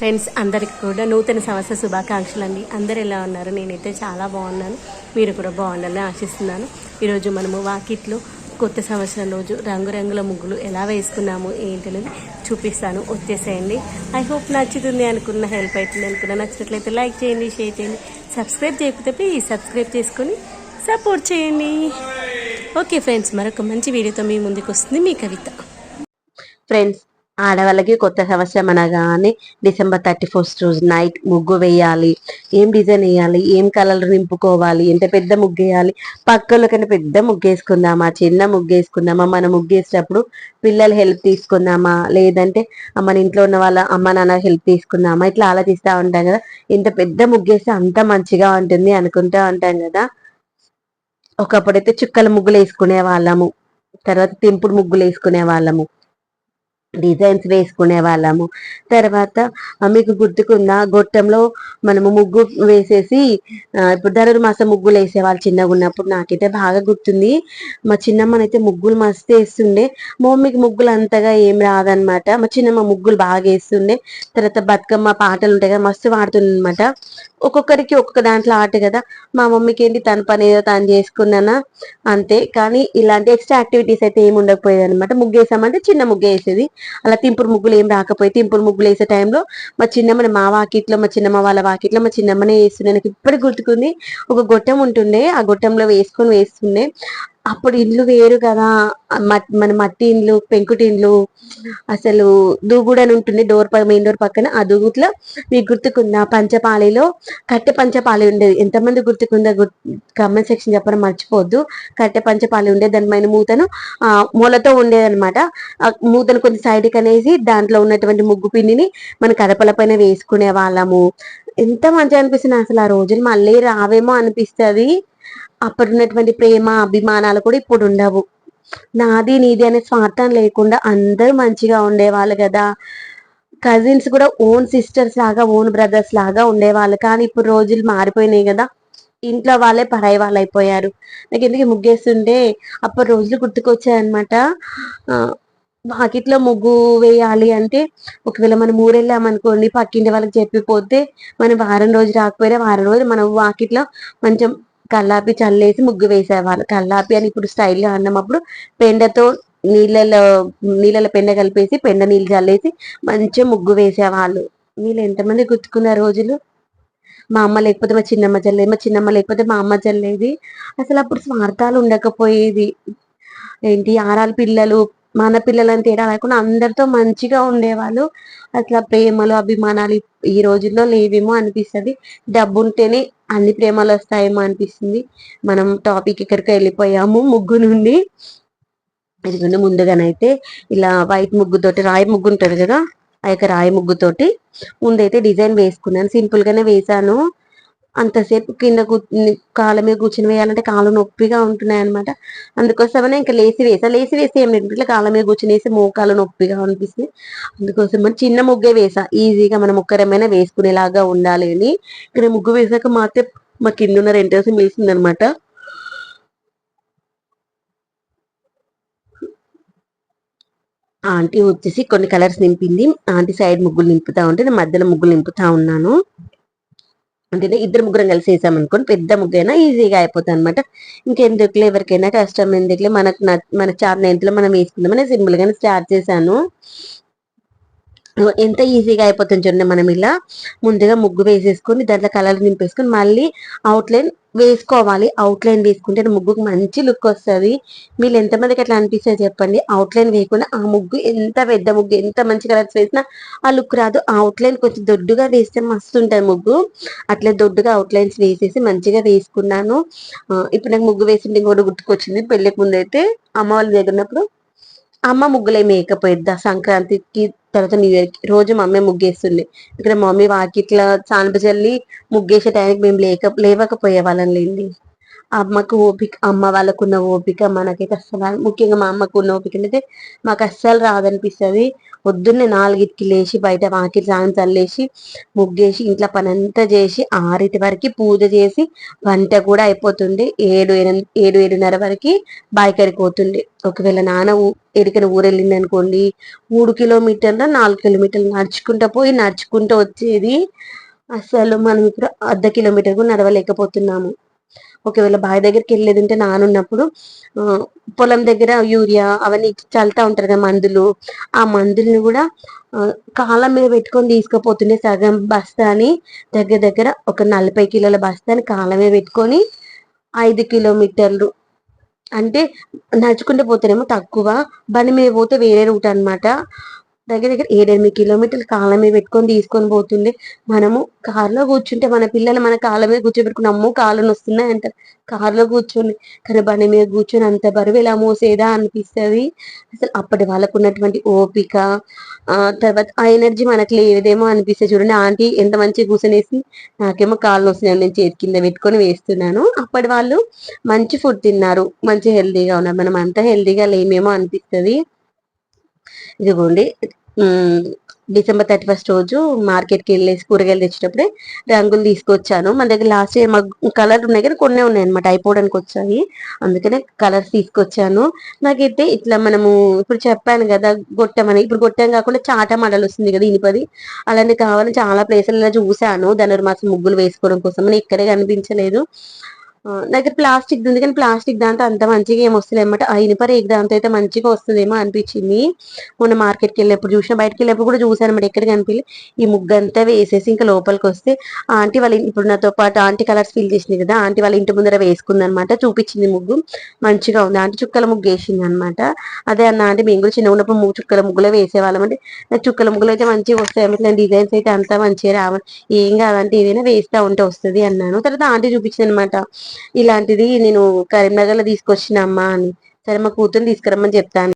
Friends అందరికి కూడా నూతన సంవత్సర శుభాకాంక్షలు అండి అందరు ఎలా ఉన్నారు? నేనైతే చాలా బాగున్నాను. మీరు కూడా బాగుండాలని ఆశిస్తున్నాను. ఈరోజు మనము వాకిట్లో కొత్త సంవత్సరం రోజు రంగురంగుల ముగ్గులు ఎలా వేసుకున్నాము ఏంటనేది చూపిస్తాను. వచ్చేసేయండి. ఐ హోప్ నచ్చుతుంది అనుకున్న హెల్ప్ అవుతుంది అనుకున్న నచ్చినట్లయితే లైక్ చేయండి షేర్ చేయండి. సబ్స్క్రైబ్ చేయకపోతే ప్లీజ్ సబ్స్క్రైబ్ చేసుకొని సపోర్ట్ చేయండి. ఓకే ఫ్రెండ్స్ మరొక మంచి వీడియోతో మీ ముందుకు వస్తుంది మీ కవిత. ఫ్రెండ్స్ ఆడవాళ్ళకి కొత్త సంవత్సరం అనగానే డిసెంబర్ థర్టీ ఫస్ట్ రోజు నైట్ ముగ్గు వేయాలి. ఏం డిజైన్ వేయాలి? ఏం కలర్ నింపుకోవాలి? ఎంత పెద్ద ముగ్గు వేయాలి? పక్కల కన్నా పెద్ద ముగ్గు వేసుకుందామా? చిన్న ముగ్గు వేసుకుందామా? మన ముగ్గు వేసేటప్పుడు పిల్లలు హెల్ప్ తీసుకుందామా? లేదంటే మన ఇంట్లో ఉన్న వాళ్ళ అమ్మ నాన్న హెల్ప్ తీసుకుందామా? ఇట్లా ఆలోచిస్తూ ఉంటాం కదా. ఇంత పెద్ద ముగ్గు వేస్తే అంత మంచిగా ఉంటుంది అనుకుంటా ఉంటాం కదా. ఒకప్పుడైతే చుక్కల ముగ్గులు వేసుకునే వాళ్ళము. తర్వాత తెంపుడు ముగ్గులు వేసుకునే వాళ్ళము. డిజైన్స్ వేసుకునే వాళ్ళము. తర్వాత మీకు గుర్తుకుందా గొట్టంలో మనము ముగ్గు వేసేసి ఇప్పుడు ఇప్పుడు ధనుర్మాసం ముగ్గులు వేసేవాళ్ళు చిన్నగా ఉన్నప్పుడు నాకైతే బాగా గుర్తుంది. మా చిన్నమ్మనైతే ముగ్గులు మస్తు వేస్తుండే. మా మమ్మీకి ముగ్గులు అంతగా ఏం రాదనమాట మా చిన్నమ్మ ముగ్గులు బాగా వేస్తుండే. తర్వాత బతుకమ్మ పాటలు ఉంటాయి కదా మస్తు పాడుతుంది అనమాట ఒక్కొక్కరికి ఒక్కొక్క దాంట్లో ఆట కదా. మా మమ్మీకి ఏంటి తన పని ఏదో తను చేసుకున్నానా అంతే. కానీ ఇలాంటి ఎక్స్ట్రా యాక్టివిటీస్ అయితే ఏమి ఉండకపోయేది అనమాట ముగ్గు వేసామంటే చిన్న ముగ్గు వేసేది. అలా తింపురు ముగ్గులు ఏం రాకపోయి తింపురు ముగ్గులు వేసే టైంలో మా చిన్నమ్మని మా వాకిట్లో మా చిన్నమ్మ వాళ్ళ వాకిట్లో మా చిన్నమ్మనే వేస్తుండే. నాకు ఇప్పటికి గుర్తుకుంది. ఒక గొట్టం ఉంటుండే. ఆ గొట్టంలో వేసుకొని వేస్తుండే. అప్పుడు ఇండ్లు వేరు కదా. మన మట్టి ఇండ్లు పెంకుటి ఇండ్లు అసలు దూగుడని ఉంటుంది డోర్ మెయిన్ డోర్ పక్కన. ఆ దూగుట్లో మీకు గుర్తుకుందా? పంచపాలిలో కట్టె పంచపాలి ఉండేది. ఎంతమంది గుర్తుకుందా? కమెంట్ సెక్షన్ చెప్పడం మర్చిపోవద్దు కట్టె పంచపాలి ఉండేది దాని పైన మూతను మూలతో ఉండేది అనమాట మూతను కొంచెం సైడ్కి అనేసి దాంట్లో ఉన్నటువంటి ముగ్గు పిండిని మన కడపల పైన వేసుకునే వాళ్ళము. ఎంత మంచిగా అనిపిస్తుంది అసలు ఆ రోజులు. మళ్ళీ రావేమో అనిపిస్తుంది. అప్పుడు ఉన్నటువంటి ప్రేమ అభిమానాలు కూడా ఇప్పుడు ఉండవు. నాది నీది అనే స్వార్థం లేకుండా అందరూ మంచిగా ఉండేవాళ్ళు కదా. కజిన్స్ కూడా ఓన్ సిస్టర్స్ లాగా ఓన్ బ్రదర్స్ లాగా ఉండేవాళ్ళు. కానీ ఇప్పుడు రోజులు మారిపోయినాయి కదా. ఇంట్లో వాళ్ళే పరాయి వాళ్ళు అయిపోయారు. నాకు ఎందుకు ముగ్గేస్తుంటే అప్పుడు రోజులు గుర్తుకొచ్చాయన్నమాట. వాకిట్లో ముగ్గు వేయాలి అంటే ఒకవేళ మనం ఊరెళ్ళామనుకోండి పక్కింటి వాళ్ళకి చెప్పిపోతే మనం వారం రోజు రాకపోయినా వారం రోజు మనం వాకిట్లో కొంచెం కల్లాపి చల్లేసి ముగ్గు వేసేవాళ్ళు. కల్లాపి అని ఇప్పుడు స్టైల్గా అన్నప్పుడు పెండతో నీళ్ళలో నీళ్ళలో పెండ కలిపేసి పెండ నీళ్ళు చల్లేసి మంచిగా ముగ్గు వేసేవాళ్ళు. వీళ్ళు ఎంతమంది గుర్తుకున్న రోజులు? మా అమ్మ లేకపోతే మా చిన్నమ్మ చల్లేది మా చిన్నమ్మ లేకపోతే మా అమ్మ చల్లేది. అసలు అప్పుడు స్వార్థాలు ఉండకపోయేది. ఏంటి? ఆరాల పిల్లలు మన పిల్లలని తేడా లేకుండా అందరితో మంచిగా ఉండేవాళ్ళు. అట్లా ప్రేమలు అభిమానాలు ఈ రోజుల్లో లేవేమో అనిపిస్తుంది. డబ్బు ఉంటేనే అన్ని ప్రేమలు వస్తాయేమో అనిపిస్తుంది. మనం టాపిక్ ఇక్కడికి వెళ్ళిపోయాము ముగ్గు నుండి. ఎందుకంటే ముందుగానైతే ఇలా వైట్ ముగ్గుతోటి రాయి ముగ్గు ఉంటుంది కదా ఆ యొక్క రాయి ముగ్గుతోటి ముందైతే డిజైన్ వేసుకున్నాను. సింపుల్ గానే వేసాను అంతసేపు కింద కూ కాళ్ళ మీద కూర్చుని వేయాలంటే కాళ్ళు నొప్పిగా ఉంటున్నాయి అనమాట అందుకోసమని ఇంకా లేసి వేసా. లేసి వేసి ఏం లేదు. ఇట్లా కాళ్ళ మీద కూర్చుని వేసి మోకాలు నొప్పిగా అనిపిస్తుంది. అందుకోసం చిన్న ముగ్గే వేసా. ఈజీగా మనం ఒక్కరమైనా వేసుకునేలాగా ఉండాలి అని. ఇక్కడ ముగ్గు వేసాక మాత్రం మా కింద ఉన్న రెంటర్స్ పిలిచింది అనమాట ఆంటీ వచ్చేసి కొన్ని కలర్స్ నింపింది. ఆంటీ సైడ్ ముగ్గులు నింపుతా ఉంటే నేను మధ్యలో ముగ్గులు నింపుతా ఉన్నాను. అంటే ఇద్దరు ముగ్గురం కలిసి వేసాం అనుకోండి పెద్ద ముగ్గైనా ఈజీగా అయిపోతుంది అనమాట ఇంకెందుకులే ఎవరికైనా కష్టం ఎందుకులే? మనకు మన చార్న ఎంతలో మనం వేసుకుందామని సింపుల్ గానే స్టార్ట్ చేశాను. ఎంత ఈజీగా అయిపోతుంది చూడండి మనం ఇలా ముందుగా ముగ్గు వేసేసుకొని దాంట్లో కలర్ నింపేసుకొని మళ్ళీ అవుట్లైన్ వేసుకోవాలి. అవుట్లైన్ వేసుకుంటే ముగ్గుకు మంచి లుక్ వస్తుంది. మీరు ఎంతమందికి అట్లా అనిపిస్తుంది చెప్పండి. అవుట్లైన్ వేయకుండా ఆ ముగ్గు ఎంత పెద్ద ముగ్గు ఎంత మంచి కలర్స్ వేసినా ఆ లుక్ రాదు. అవుట్లైన్ కొంచెం దొడ్డుగా వేస్తే మస్తు ఉంటుంది ముగ్గు. అట్లా దొడ్డుగా అవుట్లైన్స్ వేసేసి మంచిగా వేసుకున్నాను. ఇప్పుడు నాకు ముగ్గు వేసింటే కూడా గుర్తుకొచ్చింది. పెళ్ళికి ముందు అయితే అమ్మ వాళ్ళ దగ్గర ఉన్నప్పుడు అమ్మ ముగ్గులే మేకపోయిద్దా సంక్రాంతికి తర్వాత న్యూ ఇయర్కి రోజు మా అమ్మే ముగ్గేస్తుంది. ఇక్కడ మమ్మీ వాకిట్ల చానప చల్లి ముగ్గేసే టైంకి మేము లేక లేవకపోయే వాళ్ళం లేండి. అమ్మకు ఓపిక అమ్మ వాళ్ళకున్న ఓపిక మనకైతే అస్సలు ముఖ్యంగా మా అమ్మకు ఉన్న ఓపిక అయితే మాకు అస్సలు రాదనిపిస్తుంది. పొద్దున్నే నాలుగిటికి లేచి బయట వాకిలి సాయం చల్లేసి ముగ్గేసి ఇంట్లో పని అంతా చేసి ఆరిటి వరకు పూజ చేసి వంట కూడా అయిపోతుంది ఏడు ఎనిమిది ఏడు ఏడున్నర వరకు బాయికరికి పోతుంది ఒకవేళ నాన్న ఊ- ఊరెళ్ళింది అనుకోండి మూడు కిలోమీటర్ల నాలుగు కిలోమీటర్లు నడుచుకుంటూ పోయి నడుచుకుంటూ వచ్చేది. అసలు మనం ఇప్పుడు అర్ధ కిలోమీటర్ కూడా నడవలేకపోతున్నాము. ఒకవేళ బావి దగ్గరికి వెళ్ళేది ఉంటే నానున్నప్పుడు పొలం దగ్గర యూరియా అవన్నీ చల్తా ఉంటారు కదా మందులు. ఆ మందుల్ని కూడా ఆ, కాళ్ళ మీద పెట్టుకొని తీసుకుపోతుండే సగం బస్తాని దగ్గర దగ్గర ఒక నలభై కిలోల బస్తాని కాళ్ళ మీద పెట్టుకొని ఐదు కిలోమీటర్లు అంటే నడుచుకుంటూ పోతేనేమో తక్కువ. బండి మీద పోతే వేరే రూట్ అన్నమాట. దగ్గర దగ్గర ఏడెనిమిది కిలోమీటర్లు కాళ్ళ మీద పెట్టుకొని తీసుకొని పోతుండే. మనము కార్లో కూర్చుంటే మన పిల్లలు మన కాళ్ళ మీద కూర్చోబెట్టుకుని అమ్మో కాళ్ళు వస్తున్నాయి అంటారు. కారులో కూర్చొని కానీ బండి మీద కూర్చొని అంత బరువు ఎలా మోసేదా అనిపిస్తుంది. అసలు అప్పటి వాళ్ళకు ఉన్నటువంటి ఓపిక ఆ తర్వాత ఆ ఎనర్జీ మనకు లేదేమో అనిపిస్తుంది. చూడండి ఆంటీ ఎంత మంచిగా కూర్చొనేసి నాకేమో కాళ్ళు వస్తున్నాయి నేను చేతి కింద పెట్టుకొని వేస్తున్నాను. అప్పటి వాళ్ళు మంచి ఫుడ్ తిన్నారు. మంచి హెల్దీగా ఉన్నారు. మనం అంత హెల్తీగా లేమేమో అనిపిస్తుంది. ఇదిగోండి డిసెంబర్ థర్టీ ఫస్ట్ రోజు మార్కెట్కి వెళ్ళేసి కూరగాయలు తెచ్చేటప్పుడే రంగులు తీసుకొచ్చాను. మన దగ్గర లాస్ట్ ఇయర్ కలర్ ఉన్నాయి కానీ కొన్ని ఉన్నాయి అనమాట అయిపోవడానికి వచ్చాయి. అందుకనే కలర్స్ తీసుకొచ్చాను. నాకైతే ఇట్లా మనము ఇప్పుడు చెప్పాను కదా గొట్టమని ఇప్పుడు గొట్టం కాకుండా చాట మడలు వస్తుంది కదా ఇనిపది. అలాంటి కావాలని చాలా ప్లేసులలో చూశాను. ధనుర్మాసం ముగ్గులు వేసుకోవడం కోసం. అని ఇక్కడే కనిపించలేదు. దగ్గర ప్లాస్టిక్ ఉంది కానీ ప్లాస్టిక్ దాంతో అంత మంచిగా ఏం వస్తుంది అనమాట ఆ ఇనుప రేక్ దాంతో అయితే మంచిగా వస్తుందేమో అనిపించింది. మొన్న మార్కెట్కి వెళ్ళినప్పుడు చూసిన బయటకి వెళ్ళినప్పుడు కూడా చూసాను అనమాట ఎక్కడ కనిపించి ఈ ముగ్గు అంతా వేసేసి ఇంకా లోపలికి వస్తే ఆంటీ వాళ్ళ ఇప్పుడు నాతో పాటు ఆంటీ కలర్స్ ఫిల్ చేసింది కదా ఆంటీ వాళ్ళ ఇంటి ముందర వేసుకుంది అనమాట చూపించింది ముగ్గు. మంచిగా ఉంది. ఆంటీ చుక్కల ముగ్గు వేసింది అనమాట అదే అన్న ఆంటీ మేము కూడా చిన్న ఉన్నప్పుడు ముగ్గు చుక్కల ముగ్గులే వేసేవాళ్ళం అంటే నాకు చుక్కల ముగ్గులు అయితే మంచిగా వస్తాయి అన్నమాట. డిజైన్స్ అయితే అంతా మంచిగా రావాలి ఏం కాదంటే ఏదైనా వేస్తా ఉంటే వస్తుంది అన్నాను. తర్వాత ఆంటీ చూపించింది అనమాట ఇలాంటిది నేను కరీంనగర్లో తీసుకొచ్చిన అమ్మా అని సరే మా కూతురు తీసుకురమ్మని చెప్తాను.